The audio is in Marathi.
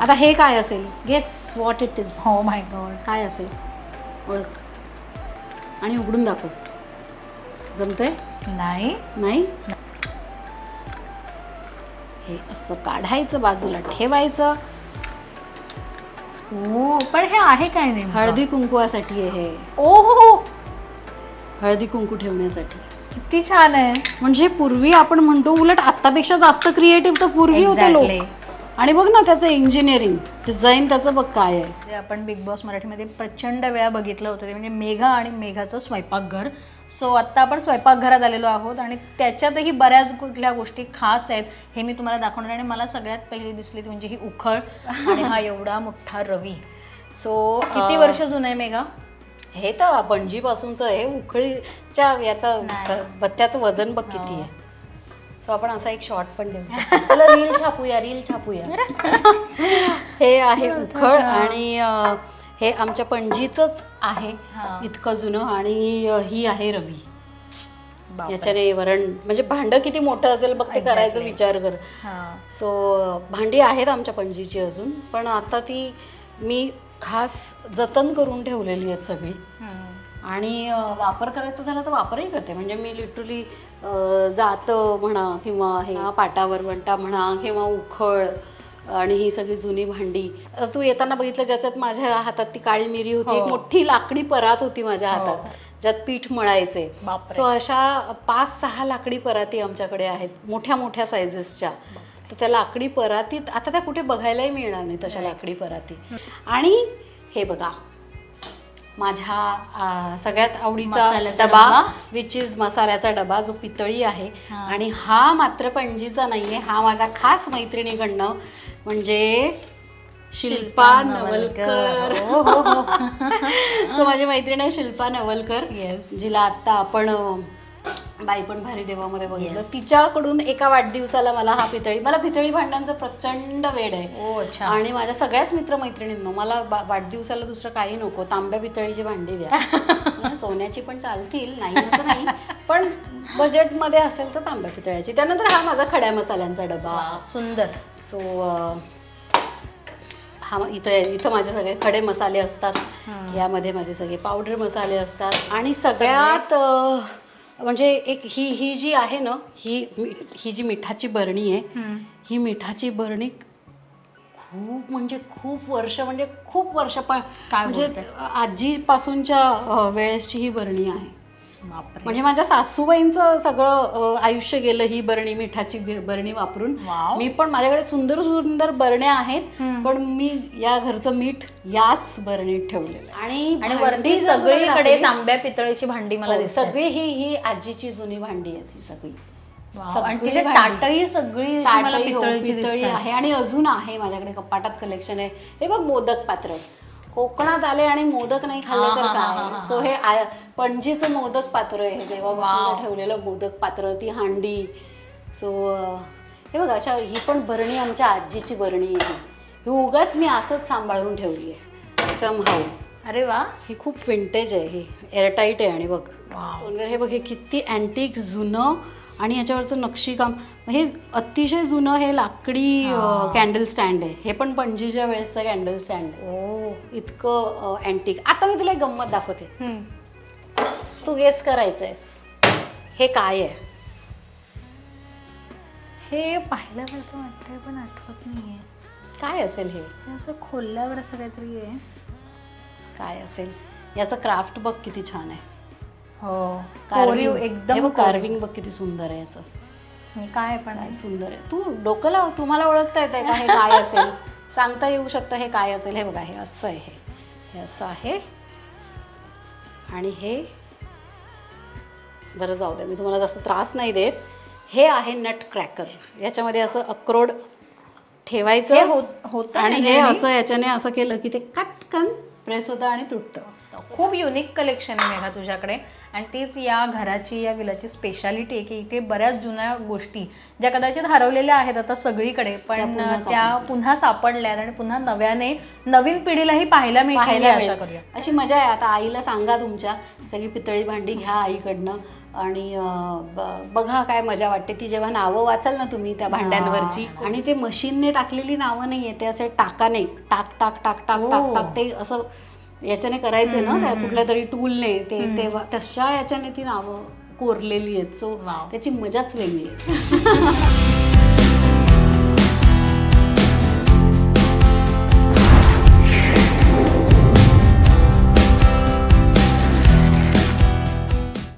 आता हे काय असेल? गेस वॉट इट इज हो माय गॉड काय असेल? ओळख. आणि उघडून दाखव. जमतंय? नाही. नाही? हे असं काढायचं बाजूला ठेवायचं. ओ पण हे आहे काय नाही हळदी कुंकुवासाठी आहे हे. ओ हो हळदी कुंकू ठेवण्यासाठी. किती छान आहे. म्हणजे पूर्वी आपण म्हणतो उलट आतापेक्षा जास्त क्रिएटिव्ह तर पूर्वी होते. लोक. आणि बघ ना त्याचं इंजिनिअरिंग डिझाईन त्याचं बघ काय आहे. जे आपण बिग बॉस मराठीमध्ये प्रचंड वेळा बघितलं होतं ते म्हणजे मेघा आणि मेघाचं स्वयंपाकघर. सो आत्ता आपण स्वयंपाकघरात आलेलो आहोत आणि त्याच्यातही बऱ्याच कुठल्या गोष्टी खास आहेत हे मी तुम्हाला दाखवणार आहे. आणि मला सगळ्यात पहिली दिसली ती म्हणजे ही उखळ आणि हा एवढा मोठा रवी. सो किती वर्ष जुनं आहे मेघा? हे तर पणजीपासूनचं आहे. उखळीच्या याचा नाही. बत्त्याचं वजन बघ किती आहे. सो आपण असा एक शॉर्ट पण देऊ चला रील छापूया रील छापूया हे आहे उखळ आणि हे आमच्या पणजीचंच आहे. इतकं जुनं आणि ही आहे रवी. याच्याने वरण म्हणजे भांडं किती मोठं असेल बघ ते करायचं. विचार कर. सो भांडी आहेत आमच्या पणजीची अजून पण आता ती मी खास जतन करून ठेवलेली आहेत सगळी. आणि वापर करायचा झाला तर वापरही करते. म्हणजे मी लिटरली जात म्हणा किंवा हे पाटावर वंटा म्हणा किंवा उखळ आणि ही सगळी जुनी भांडी. तू येताना बघितलं ज्याच्यात माझ्या हातात ती काळी मिरी होती एक हो. मोठी लाकडी परात होती माझ्या हातात ज्यात पीठ मळायचे. सो अशा पाच सहा लाकडी पराती आमच्याकडे आहेत मोठ्या मोठ्या सायझेसच्या तर त्या लाकडी परातीत आता त्या कुठे बघायलाही मिळणार नाही. तशा लाकडी पराती. आणि हे बघा माझ्या सगळ्यात आवडीचा डबा. विच इज मसाल्याचा डबा जो पितळी आहे हा. आणि हा मात्र पणजीचा नाहीये हा माझ्या खास मैत्रिणीकडनं म्हणजे शिल्पा नवलकर हो हो हो सो माझी मैत्रीण आहे शिल्पा नवलकर. जिला आत्ता आपण बाई पण भारी देवामध्ये बघितलं. तिच्याकडून एका वाढदिवसाला मला हा पितळी मला पितळी भांड्यांचं प्रचंड वेड आहे. ओ अच्छा. आणि माझ्या सगळ्याच मित्रमैत्रिणींनो मला वाढदिवसाला दुसरं काही नको. तांब्या पितळीची भांडी द्या. सोन्याची पण चालतील नाही असं नाही. पण बजेटमध्ये असेल तर तांब्या पितळ्याची. त्यानंतर हा माझा खड्या मसाल्यांचा डबा. सुंदर. सो हा इथं इथं माझे सगळे खडे मसाले असतात. यामध्ये माझे सगळे पावडर मसाले असतात. आणि सगळ्यात म्हणजे एक ही ही जी आहे ना ही ही जी मिठाची बरणी आहे ही मिठाची बरणी खूप म्हणजे खूप वर्ष म्हणजे खूप वर्ष पण म्हणजे? आजीपासूनच्या वेळेसची ही बरणी आहे म्हणजे माझ्या सासूबाईंचं सगळं आयुष्य गेलं ही बरणी मिठाची बरणी वापरून. मी पण माझ्याकडे सुंदर सुंदर बरण्या आहेत. पण मी या घरचं मीठ याच बरणीत ठेवलेलं आहे. आणि वरती सगळीकडे तांब्या पितळीची भांडी मला हो, दिसतात सगळी ही ही आजीची जुनी भांडी आहेत ही सगळी. ताटही सगळी मला हो, पितळीची पितळी दिसतात आहे आणि अजून आहे माझ्याकडे कपाटात कलेक्शन आहे हे बघ मोदक पात्र कोकणात आले आणि मोदक नाही खाल्ले तर काय. सो हे पणजीचं मोदक पात्र आहे देवापासून. ठेवलेलं मोदक पात्र ती हांडी. सो हे बघ अशा ही पण बरणी आमच्या आजीची बरणी आहे ही. उगाच मी असंच सांभाळून ठेवली आहे. समहाऊ अरे वा. ही खूप विंटेज आहे ही. एअरटाईट आहे आणि बघ. स्टोनवेअर हे बघ हे किती अँटिक जुनं आणि याच्यावरचं नक्षीकाम. हे अतिशय जुनं हे लाकडी कॅन्डल स्टँड आहे. हे पण पणजीच्या वेळेसचं कॅन्डल स्टँड आहे. ओ. इतकं अँटिक आता मी तुला एक गंमत दाखवते. तू गेस करायचंयस. हे काय आहे? हे पाहिल्यासारखं वाटतंय पण आठवत नाहीये. काय असेल हे? असं खोलल्यावर असं काहीतरी आहे. काय असेल? याचं क्राफ्ट बघ किती छान आहे. हो. Carving. कोरीव हे एकदम कार्विंग बघ किती सुंदर आहे याचं. काय पण सुंदर आहे. तू डोकं लाव तुम्हाला ओळखता येते का हे काय असेल? सांगता येऊ शकतं हे काय असेल? हे बघा हे असं आहे. हे असं आहे. आणि हे बरं जाऊ द्या मी तुम्हाला जास्त त्रास नाही देत. हे आहे नट क्रॅकर. याच्यामध्ये असं अक्रोड ठेवायचं होत- होतं आणि हे? असं याच्याने असं केलं की ते कटकन प्रेस होतं आणि तुटतं. खूप युनिक कलेक्शन आहे मेघा तुझ्याकडे. आणि तीच या घराची या विलाची स्पेशालिटी आहे की इथे बऱ्याच जुन्या गोष्टी ज्या कदाचित हरवलेल्या आहेत आता सगळीकडे पण त्या पुन्हा सापडल्या आणि पुन्हा नव्याने नवीन पिढीलाही पाहायला. करूया. अशी मजा आहे. आता आईला सांगा तुमच्या सगळी पितळी भांडी घ्या आईकडनं. आणि ब- बघा काय मजा वाटते. ती जेव्हा नावं वाचाल ना तुम्ही त्या भांड्यांवरची. आणि ते मशीनने टाकलेली नावं नाही आहे ते असे टाकाने टाक टाक टाक टाक टाक हो. टाक ते असं याच्याने करायचे ना त्या कुठल्या तरी टूलने ते तेव्हा तशा याच्याने ती नावं कोरलेली आहेत. सो. त्याची मजाच वेगळी आहे.